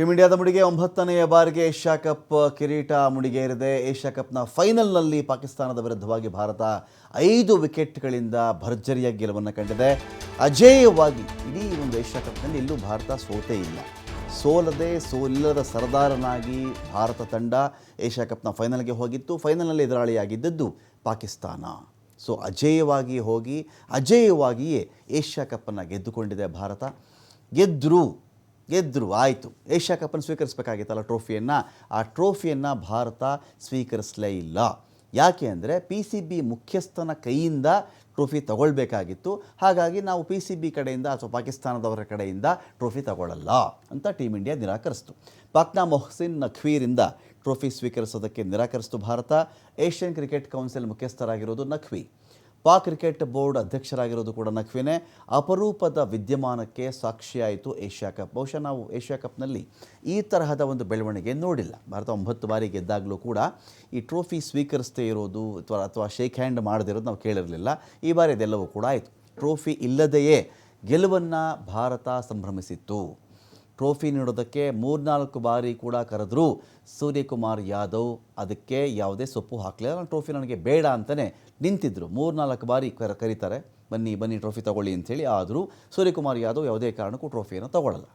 Team ಇಂಡಿಯಾದ ಮುಡಿಗೆ ಒಂಬತ್ತನೆಯ ಬಾರಿಗೆ ಏಷ್ಯಾ ಕಪ್ ಕಿರೀಟ ಮುಡಿಗೇರಿದೆ. ಏಷ್ಯಾ ಕಪ್ನ ಫೈನಲ್ನಲ್ಲಿ ಪಾಕಿಸ್ತಾನದ ವಿರುದ್ಧವಾಗಿ ಭಾರತ ಐದು ವಿಕೆಟ್ಗಳಿಂದ ಭರ್ಜರಿಯ ಗೆಲುವನ್ನು ಕಂಡಿದೆ. ಅಜೇಯವಾಗಿ ಇಡೀ ಒಂದು ಏಷ್ಯಾ ಕಪ್ನಲ್ಲಿ ಇಲ್ಲೂ ಭಾರತ ಸೋತೇ ಇಲ್ಲ. ಸೋಲದೆ ಸೋಲಿಲ್ಲದ ಸರದಾರನಾಗಿ ಭಾರತ ತಂಡ ಏಷ್ಯಾ ಕಪ್ನ ಫೈನಲ್ಗೆ ಹೋಗಿತ್ತು. ಫೈನಲ್ನಲ್ಲಿ ಎದುರಾಳಿಯಾಗಿದ್ದದ್ದು ಪಾಕಿಸ್ತಾನ. ಸೊ, ಅಜೇಯವಾಗಿ ಹೋಗಿ, ಅಜೇಯವಾಗಿಯೇ ಏಷ್ಯಾ ಕಪ್ಪನ್ನು ಗೆದ್ದುಕೊಂಡಿದೆ ಭಾರತ. ಗೆದ್ದರು ಗೆದ್ದರು ಆಯಿತು. ಏಷ್ಯಾ ಕಪ್ಪನ್ನು ಸ್ವೀಕರಿಸಬೇಕಾಗಿತ್ತಲ್ಲ ಟ್ರೋಫಿಯನ್ನು. ಆ ಟ್ರೋಫಿಯನ್ನು ಭಾರತ ಸ್ವೀಕರಿಸಲೇ ಇಲ್ಲ. ಯಾಕೆ ಅಂದರೆ ಪಿ ಸಿ ಬಿ ಮುಖ್ಯಸ್ಥನ ಕೈಯಿಂದ ಟ್ರೋಫಿ ತಗೊಳ್ಬೇಕಾಗಿತ್ತು. ಹಾಗಾಗಿ ನಾವು ಪಿ ಸಿ ಬಿ ಕಡೆಯಿಂದ ಅಥವಾ ಪಾಕಿಸ್ತಾನದವರ ಕಡೆಯಿಂದ ಟ್ರೋಫಿ ತಗೊಳ್ಳಲ್ಲ ಅಂತ ಟೀಮ್ ಇಂಡಿಯಾ ನಿರಾಕರಿಸ್ತು. ಪಾಕ್ನಾ ಮೊಹಸಿನ್ ನಖ್ವೀರಿಂದ ಟ್ರೋಫಿ ಸ್ವೀಕರಿಸೋದಕ್ಕೆ ನಿರಾಕರಿಸಿತು ಭಾರತ. ಏಷ್ಯನ್ ಕ್ರಿಕೆಟ್ ಕೌನ್ಸಿಲ್ ಮುಖ್ಯಸ್ಥರಾಗಿರೋದು ನಖ್ವಿ. ಪಾಕ್ ಕ್ರಿಕೆಟ್ ಬೋರ್ಡ್ ಅಧ್ಯಕ್ಷರಾಗಿರೋದು ಕೂಡ ನಖ್ವಿನೇ. ಅಪರೂಪದ ವಿದ್ಯಮಾನಕ್ಕೆ ಸಾಕ್ಷಿಯಾಯಿತು ಏಷ್ಯಾ ಕಪ್. ಬಹುಶಃ ನಾವು ಏಷ್ಯಾ ಕಪ್ನಲ್ಲಿ ಈ ತರಹದ ಒಂದು ಬೆಳವಣಿಗೆ ನೋಡಿಲ್ಲ. ಭಾರತ ಒಂಬತ್ತು ಬಾರಿ ಗೆದ್ದಾಗಲೂ ಕೂಡ ಈ ಟ್ರೋಫಿ ಸ್ವೀಕರಿಸದೇ ಇರೋದು ಅಥವಾ ಅಥವಾ ಶೇಕ್ ಹ್ಯಾಂಡ್ ಮಾಡದಿರೋದು ನಾವು ಕೇಳಿರಲಿಲ್ಲ. ಈ ಬಾರಿ ಇದೆಲ್ಲವೂ ಕೂಡ ಆಯಿತು. ಟ್ರೋಫಿ ಇಲ್ಲದೆಯೇ ಗೆಲುವನ್ನು ಭಾರತ ಸಂಭ್ರಮಿಸಿತ್ತು. ಟ್ರೋಫಿ ನೀಡೋದಕ್ಕೆ ಮೂರ್ನಾಲ್ಕು ಬಾರಿ ಕೂಡ ಕರೆದ್ರು ಸೂರ್ಯಕುಮಾರ್ ಯಾದವ್. ಅದಕ್ಕೆ ಯಾವುದೇ ಸೊಪ್ಪು ಹಾಕಲಿಲ್ಲ. ನಾನು ಟ್ರೋಫಿ ನನಗೆ ಬೇಡ ಅಂತಲೇ ನಿಂತಿದ್ದರು ಮೂರ್ನಾಲ್ಕು ಬಾರಿ ಕರ, ಕರೀತಾರೆ. ಬನ್ನಿ ಬನ್ನಿ ಟ್ರೋಫಿ ತಗೊಳ್ಳಿ ಅಂಥೇಳಿ ಆದರೂ ಸೂರ್ಯಕುಮಾರ್ ಯಾದವ್ ಯಾವುದೇ ಕಾರಣಕ್ಕೂ ಟ್ರೋಫಿಯನ್ನು ತಗೊಳ್ಳಲ್ಲ.